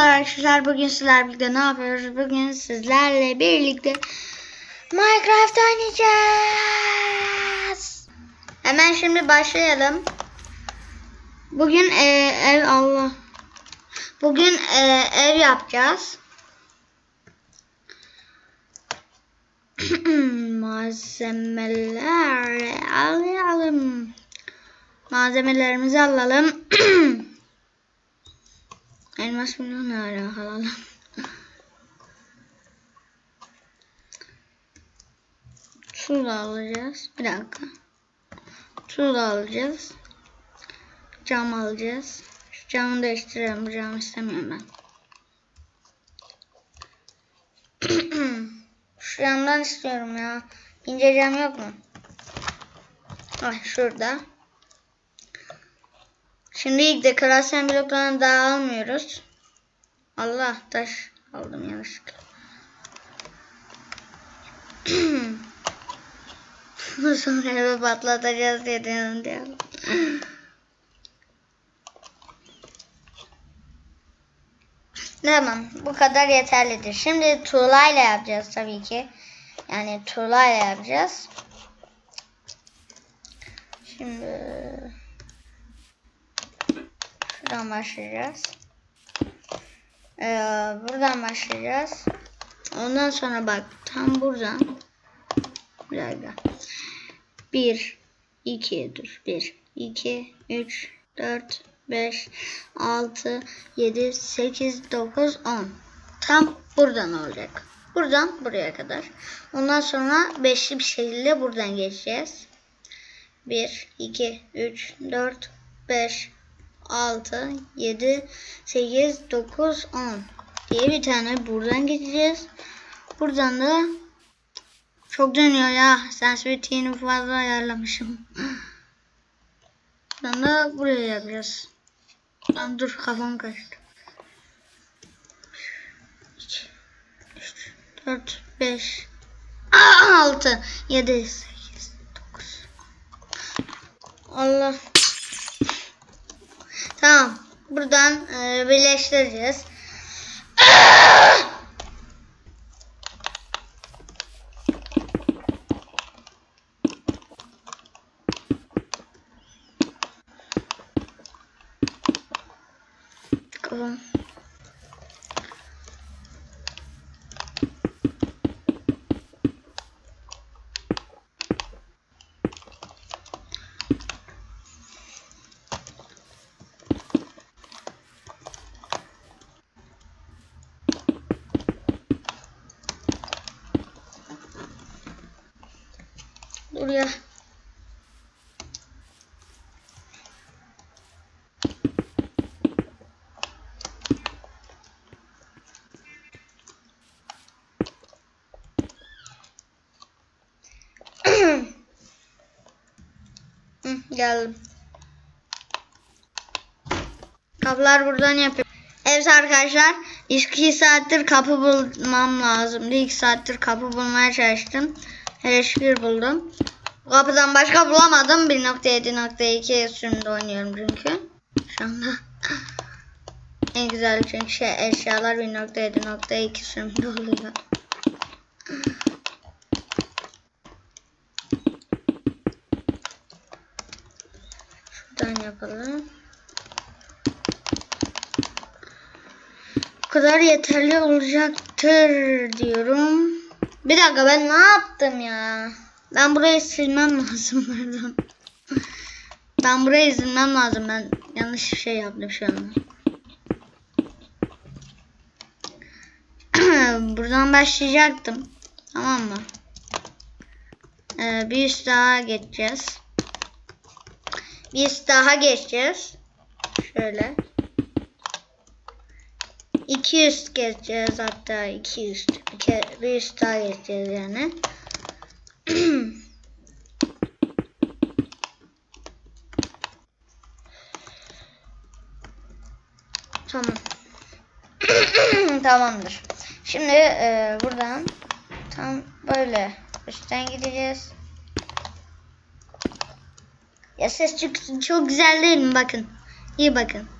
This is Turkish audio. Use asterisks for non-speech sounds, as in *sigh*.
arkadaşlar bugün sizlerle birlikte ne yapıyoruz? Bugün sizlerle birlikte Minecraft oynayacağız. Hemen şimdi başlayalım. Bugün e, ev Allah. Bugün e, ev yapacağız. *clears throat* Malzemeler alalım. Malzemelerimizi alalım. *clears throat* Elmas milyon ne lan? Su da alacağız. Bir dakika. Da alacağız. Cam alacağız. Şu camı değiştirelim. Bu camı istemiyorum ben. *clears throat* Şu camdan istiyorum ya. İnce cam yok mu? Ay şurada. Şimdi ilk dekorasyon bloklarını daha almıyoruz. Allah taş aldım yanlışlıkla. *clears throat* Sonra eve patlatacağız diye diye. Tamam bu kadar yeterlidir. Şimdi tuğlayla yapacağız tabii ki. Yani tuğlayla yapacağız. Şimdi Buradan başlayacağız. Ee, buradan başlayacağız. Ondan sonra bak tam buradan. Bir dakika. 1, 2, dur. 1, 2, 3, 4, 5, 6, 7, 8, 9, 10. Tam buradan olacak. Buradan buraya kadar. Ondan sonra beşli bir şekilde buradan geçeceğiz. 1, 2, 3, 4, 5, 6, 7, 8, 9, 10 diye bir tane buradan geçeceğiz. Buradan da çok dönüyor ya. Sensitivity'ni fazla ayarlamışım. Buradan da buraya yapacağız. Lan dur kafam karıştı. 2, 3, 4, 5, 6, 7, 8, 9, Allah. Tamam. Buradan e, birleştireceğiz. Kafam. Dur ya. *clears throat* Hı, geldim. Kapılar buradan yapıyor. Evet arkadaşlar 2 saattir kapı bulmam lazım. 2 saattir kapı bulmaya çalıştım. Hele şükür buldum. Bu kapıdan başka bulamadım. 1.7.2 sürümde oynuyorum çünkü. Şu anda. En güzel çünkü şey, eşyalar 1.7.2 sürümde oluyor. Şuradan yapalım. Bu kadar yeterli olacaktır diyorum. Bir dakika ben ne yaptım ya? Ben burayı silmem lazım buradan. Ben burayı silmem lazım. Ben yanlış bir şey yaptım şu anda. *clears throat* buradan başlayacaktım. Tamam mı? Ee, bir üst daha geçeceğiz. Bir üst daha geçeceğiz. Şöyle. İki üst geçeceğiz hatta iki üst. Bir, kere, üst daha geçeceğiz yani. *clears throat* tamam. *clears throat* Tamamdır. Şimdi e, buradan tam böyle üstten gideceğiz. Ya ses çok, çok güzel değil mi? Bakın. İyi bakın.